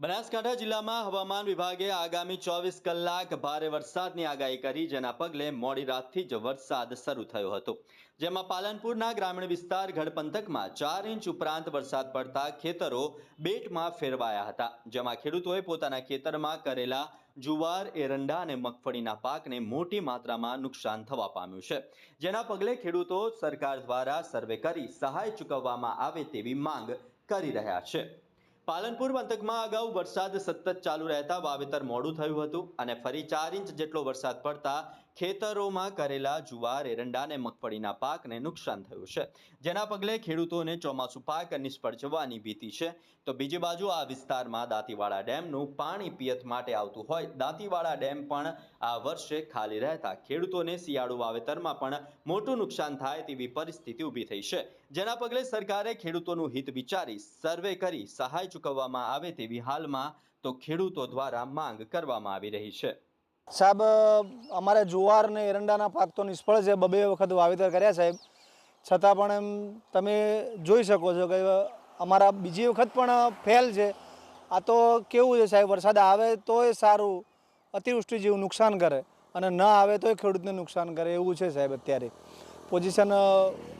બનાસકાંઠા જિલ્લામાં હવામાન વિભાગે આગામી ચોવીસ કલાક ભારે વરસાદની આગાહી કરી, જેના પગલે મોડી રાતથી જ વરસાદ શરૂ થયો હતો. જેમાં પાલનપુરના ગ્રામીણ વિસ્તાર ગઢ પંથકમાં ચાર ઇંચ ઉપરાંત વરસાદ પડતા ખેતરો બેટમાં ફેરવાયા હતા. જેમાં ખેડૂતોએ પોતાના ખેતરમાં કરેલા જુવાર, એરંડા અને મગફળીના પાકને મોટી માત્રામાં નુકસાન થવા પામ્યું છે. જેના પગલે ખેડૂતો સરકાર દ્વારા સર્વે કરી સહાય ચૂકવવામાં આવે તેવી માંગ કરી રહ્યા છે. પાલનપુર પંથકમાં અગાઉ વરસાદ સતત ચાલુ રહેતા વાવેતર મોડું થયું હતું અને ફરી ચાર ઇંચ જેટલો વરસાદ પડતા ખેતરોમાં કરેલા જુવાર, એરંડા અને મગફળીના પાકને નુકસાન થયું છે. જેના પગલે ખેડૂતોને ચોમાસું પાક નિષ્ફળ જવાની ભીતિ છે. તો બીજી બાજુ આ વિસ્તારમાં દાંતીવાડા ડેમનું પાણી પિયત માટે આવતું હોય, દાંતીવાડા ડેમ પણ આ વર્ષે ખાલી રહેતા ખેડૂતોને શિયાળુ વાવેતરમાં પણ મોટું નુકસાન થાય તેવી પરિસ્થિતિ ઊભી થઈ છે. જેના પગલે સરકારે ખેડૂતોનું હિત વિચારી સર્વે કરી સહાય ચૂકવવામાં આવે તેવી હાલમાં તો ખેડૂતો દ્વારા માંગ કરવામાં આવી રહી છે. સાહેબ, અમારે જુવાર ને એરંડાના પાક તો નિષ્ફળ છે, બબે વખત વાવેતર કર્યા સાહેબ. છતાં પણ એમ તમે જોઈ શકો છો કે અમારા બીજી વખત પણ ફેલ છે. આ તો કેવું છે સાહેબ, વરસાદ આવે તોય સારું, અતિવૃષ્ટિ જેવું નુકસાન કરે અને ન આવે તોય ખેડૂતને નુકસાન કરે એવું છે સાહેબ અત્યારે. પોઝિશન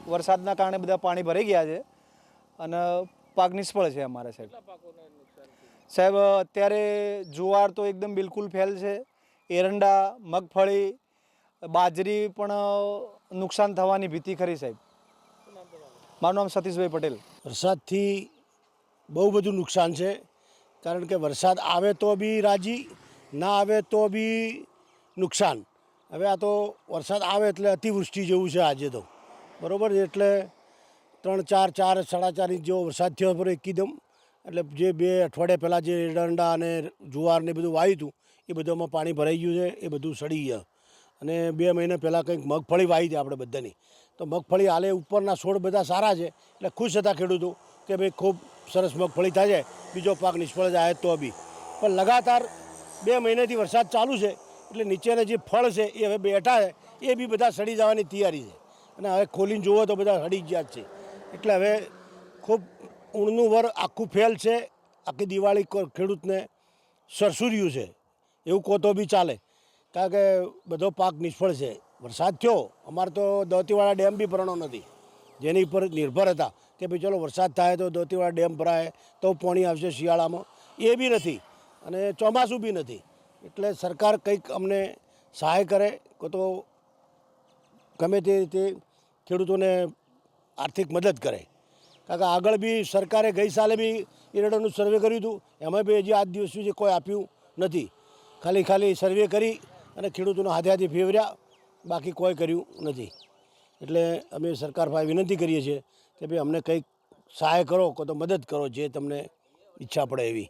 વરસાદના કારણે બધા પાણી ભરાઈ ગયા છે અને પાક નિષ્ફળ છે અમારે સાહેબ. સાહેબ, અત્યારે જુવાર તો એકદમ બિલકુલ ફેલ છે. એરંડા, મગફળી, બાજરી પણ નુકસાન થવાની ભીતિ ખરી સાહેબ. મારું નામ સતીશભાઈ પટેલ. વરસાદથી બહુ બધું નુકસાન છે. કારણ કે વરસાદ આવે તો બી રાજી, ના આવે તો બી નુકસાન. હવે આ તો વરસાદ આવે એટલે અતિવૃષ્ટિ જેવું છે આજે તો. બરાબર? એટલે ત્રણ, ચાર ચાર, સાડા ચાર ઇંચ જેવો વરસાદ થયો પર એકદમ એટલે જે બે અઠવાડિયા પહેલાં જે એરંડા અને જુવાર ને બધું વાવ્યું હતું એ બધામાં પાણી ભરાઈ ગયું છે, એ બધું સડી ગયા. અને બે મહિના પહેલાં કંઈક મગફળી વાવી હતી આપણે બધાની. તો મગફળી હાલે ઉપરના છોડ બધા સારા છે, એટલે ખુશ હતા ખેડૂતો કે ભાઈ ખૂબ સરસ મગફળી થાય છે, બીજો પાક નિષ્ફળ જાય તો બી. પણ લગાતાર બે મહિનાથી વરસાદ ચાલુ છે, એટલે નીચેના જે ફળ છે એ હવે બેઠા છે, એ બી બધા સડી જવાની તૈયારી છે. અને હવે ખોલીને જુઓ તો બધા સડી ગયા જ છે. એટલે હવે ખૂબ ઊણનું વર આખું ફેલ છે, આખી દિવાળી ખેડૂતને સરસુર્યું છે. એવું કહો તો બી ચાલે. કારણ કે બધો પાક નિષ્ફળ છે. વરસાદ થયો, અમારે તો દોતીવાળા ડેમ બી ભરણો નથી. જેની પર નિર્ભર હતા. કે ભાઈ ચલો વરસાદ થાય તો દોતીવાળા ડેમ ભરાય, તો પાણી આવશે શિયાળામાં. એ બી નથી. અને ચોમાસું બી નથી. એટલે સરકાર કંઈક અમને સહાય કરે કે તો ગમે તે રીતે ખેડૂતોને આર્થિક મદદ કરે. કારણ કે આગળ બી સરકારે ગઈ સાલે બી ઈરડોનું સર્વે કર્યું હતું. એમાં બી હજી આજ દિવસ સુધી કોઈ આપ્યું નથી. ખાલી ખાલી સર્વે કરી અને ખેડૂતોના હાથે હાથે ફેવર્યા. બાકી કોઈ કર્યું નથી. એટલે અમે સરકાર પાસે વિનંતી કરીએ છીએ કે ભાઈ અમને કંઈક સહાય કરો કો તો મદદ કરો, જે તમને ઈચ્છા પડે એવી.